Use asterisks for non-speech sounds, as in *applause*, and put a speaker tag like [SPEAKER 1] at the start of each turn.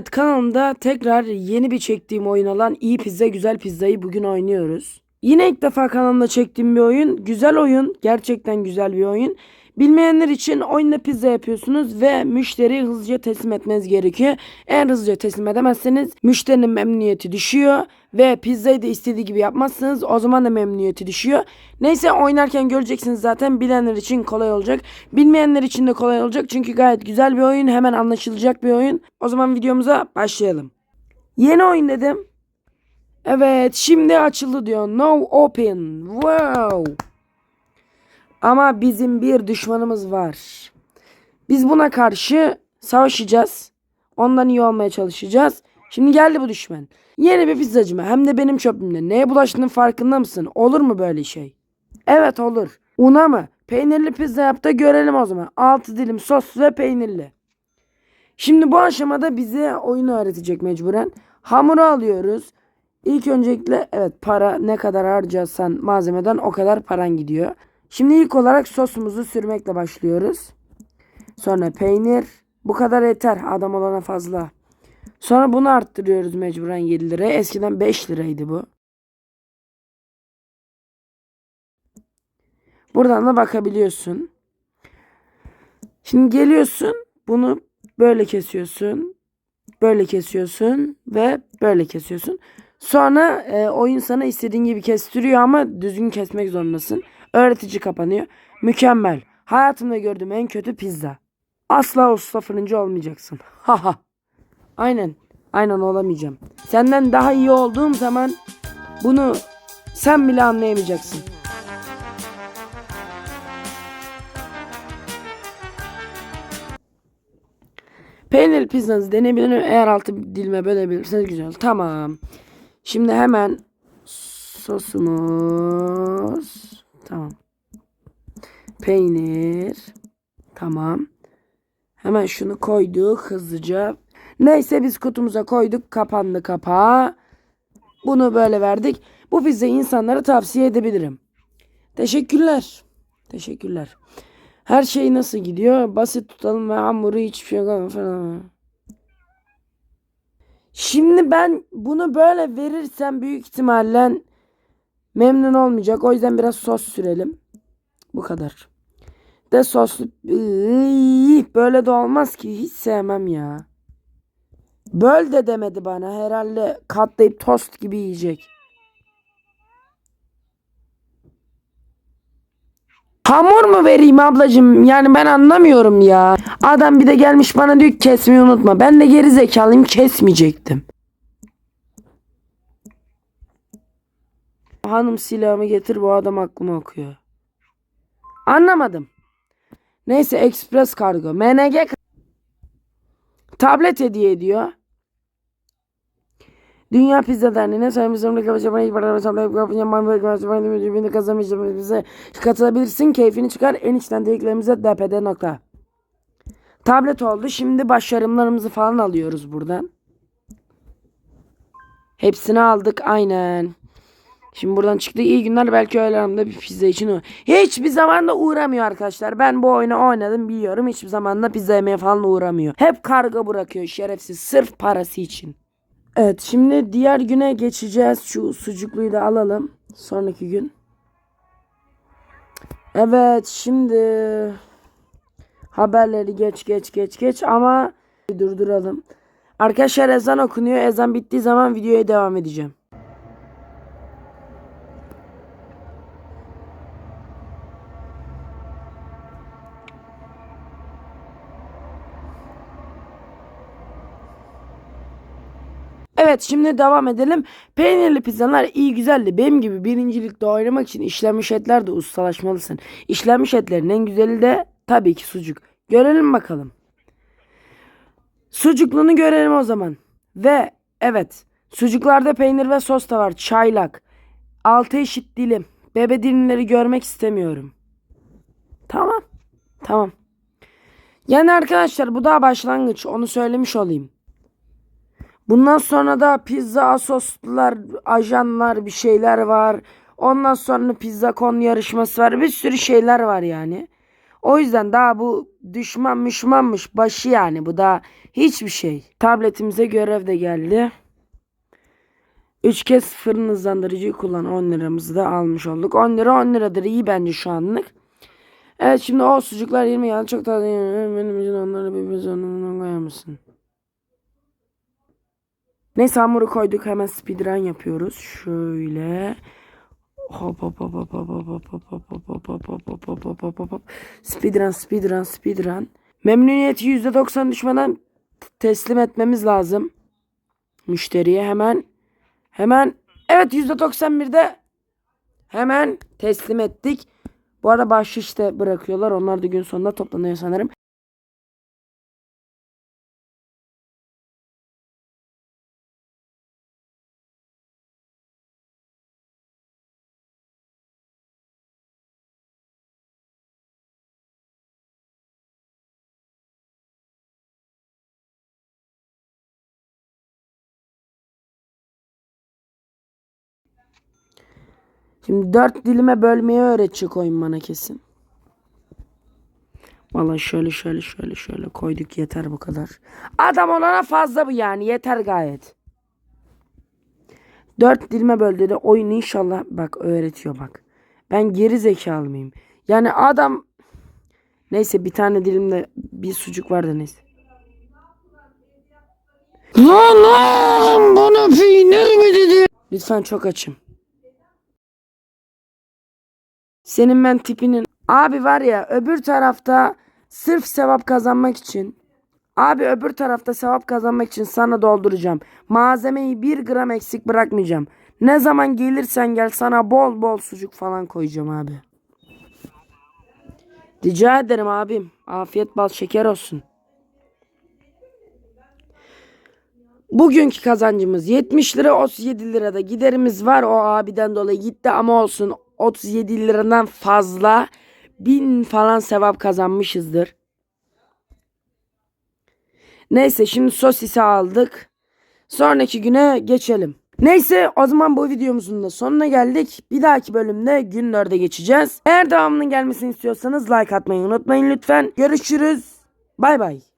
[SPEAKER 1] Evet kanalımda tekrar yeni bir çektiğim oyun olan İyi Pizza Güzel Pizza'yı bugün oynuyoruz. Yine ilk defa kanalımda çektiğim bir oyun. Güzel oyun. Gerçekten güzel bir oyun. Bilmeyenler için oyunda pizza yapıyorsunuz ve müşteriyi hızlıca teslim etmeniz gerekiyor. Eğer hızlıca teslim edemezseniz müşterinin memnuniyeti düşüyor ve pizzayı da istediği gibi yapmazsınız o zaman da memnuniyeti düşüyor. Neyse oynarken göreceksiniz zaten bilenler için kolay olacak. Bilmeyenler için de kolay olacak çünkü gayet güzel bir oyun hemen anlaşılacak bir oyun. O zaman videomuza başlayalım. Yeni oyun dedim. Evet şimdi açıldı diyor. No open. Wow. Ama bizim bir düşmanımız var. Biz buna karşı savaşacağız. Ondan iyi olmaya çalışacağız. Şimdi geldi bu düşman. Yeni bir pizzacı mı? Hem de benim çöpümde. Neye bulaştığının farkında mısın? Olur mu böyle şey? Evet olur. Una mı? Peynirli pizza yap da görelim o zaman. 6 dilim sos ve peynirli. Şimdi bu aşamada bize oyunu öğretecek mecburen. Hamuru alıyoruz. İlk öncelikle evet para ne kadar harcarsan malzemeden o kadar paran gidiyor. Şimdi ilk olarak sosumuzu sürmekle başlıyoruz. Sonra peynir. Bu kadar yeter adam olana fazla. Sonra bunu arttırıyoruz mecburen 7 liraya. Eskiden 5 liraydı bu. Buradan da bakabiliyorsun. Şimdi geliyorsun. Bunu böyle kesiyorsun. Böyle kesiyorsun ve böyle kesiyorsun. Sonra e, oyun sana istediğin gibi kestiriyor ama düzgün kesmek zorundasın. Öğretici kapanıyor. Mükemmel. Hayatımda gördüğüm en kötü pizza. Asla usta fırıncı olmayacaksın. *laughs* Haha. Aynen. Aynen olamayacağım. Senden daha iyi olduğum zaman bunu sen bile anlayamayacaksın. Peynirli pizzanızı deneyebilirim. Eğer altı dilime bölebilirseniz güzel. Tamam. Şimdi hemen sosumuz. Tamam. Peynir. Tamam. Hemen şunu koyduk hızlıca. Neyse biz kutumuza koyduk. Kapandı kapağı. Bunu böyle verdik. Bu pizzayı insanlara tavsiye edebilirim. Teşekkürler. Teşekkürler. Her şey nasıl gidiyor? Basit tutalım ve hamuru hiçbir şey falan. Şimdi ben bunu böyle verirsem büyük ihtimalle memnun olmayacak. O yüzden biraz sos sürelim. Bu kadar. De soslu böyle de olmaz ki. Hiç sevmem ya. Böl de demedi bana. Herhalde katlayıp tost gibi yiyecek. Hamur mu vereyim ablacığım? Yani ben anlamıyorum ya. Adam bir de gelmiş bana diyor kesmeyi unutma. Ben de geri zekalıyım kesmeyecektim. Hanım silahımı getir bu adam aklıma okuyor. Anlamadım. Neyse ekspres kargo. MNG tablet hediye ediyor. Dünya Pizza Derneği'ne sayımızın kapışamayı para kazanmışız bize katılabilirsin. Keyfini çıkar. En içten dileklerimize dpd nokta. Tablet oldu. Şimdi başarımlarımızı falan alıyoruz buradan. Hepsini aldık aynen. Şimdi buradan çıktı. İyi günler belki öğle aramda bir pizza için uğra- Hiçbir zaman da uğramıyor arkadaşlar. Ben bu oyunu oynadım biliyorum. Hiçbir zaman da pizza yemeye falan uğramıyor. Hep kargo bırakıyor şerefsiz. Sırf parası için. Evet şimdi diğer güne geçeceğiz. Şu sucukluyu da alalım. Sonraki gün. Evet şimdi haberleri geç geç geç geç ama durduralım. Arkadaşlar ezan okunuyor. Ezan bittiği zaman videoya devam edeceğim. Evet şimdi devam edelim. Peynirli pizzalar iyi güzeldi. Benim gibi birincilikte oynamak için işlenmiş etlerde ustalaşmalısın. İşlenmiş etlerin en güzeli de tabii ki sucuk. Görelim bakalım. Sucuklunu görelim o zaman. Ve evet sucuklarda peynir ve sos da var. Çaylak. Altı eşit dilim. Bebe dilimleri görmek istemiyorum. Tamam. Tamam. Yani arkadaşlar bu daha başlangıç. Onu söylemiş olayım. Bundan sonra da pizza asoslar, ajanlar bir şeyler var. Ondan sonra pizza kon yarışması var. Bir sürü şeyler var yani. O yüzden daha bu düşman müşmanmış başı yani bu da hiçbir şey. Tabletimize görev de geldi. 3 kez fırın hızlandırıcıyı kullan 10 liramızı da almış olduk. 10 lira 10 liradır iyi bence şu anlık. Evet şimdi o sucuklar 20 yani çok taze. Benim için onları bir bez önüne koyar mısın? Neyse hamuru koyduk hemen speedrun yapıyoruz. Şöyle. Hop hop hop hop hop hop hop hop hop hop hop hop hop hop hop hop hop hop hop. Speedrun speedrun speedrun. Memnuniyeti %90 düşmeden teslim etmemiz lazım. Müşteriye hemen hemen evet %91'de hemen teslim ettik. Bu arada bahşiş de bırakıyorlar. Onlar da gün sonunda toplanıyor sanırım. Şimdi dört dilime bölmeyi öğretecek oyun bana kesin. Vallahi şöyle şöyle şöyle şöyle koyduk yeter bu kadar. Adam olana fazla bu yani yeter gayet. Dört dilime böl dedi. Oyun inşallah bak öğretiyor bak. Ben geri zekalı mıyım? Yani adam neyse bir tane dilimde bir sucuk vardı neyse. Lan lan bana peynir mi dedi? Lütfen çok açım. Senin ben tipinin. Abi var ya öbür tarafta sırf sevap kazanmak için. Abi öbür tarafta sevap kazanmak için sana dolduracağım. Malzemeyi bir gram eksik bırakmayacağım. Ne zaman gelirsen gel sana bol bol sucuk falan koyacağım abi. Rica ederim abim. Afiyet bal şeker olsun. Bugünkü kazancımız 70 lira 37 lirada giderimiz var o abiden dolayı gitti ama olsun 37 liradan fazla bin falan sevap kazanmışızdır. Neyse şimdi sosisi aldık. Sonraki güne geçelim. Neyse o zaman bu videomuzun da sonuna geldik. Bir dahaki bölümde gün 4'e geçeceğiz. Eğer devamının gelmesini istiyorsanız like atmayı unutmayın lütfen. Görüşürüz. Bay bay.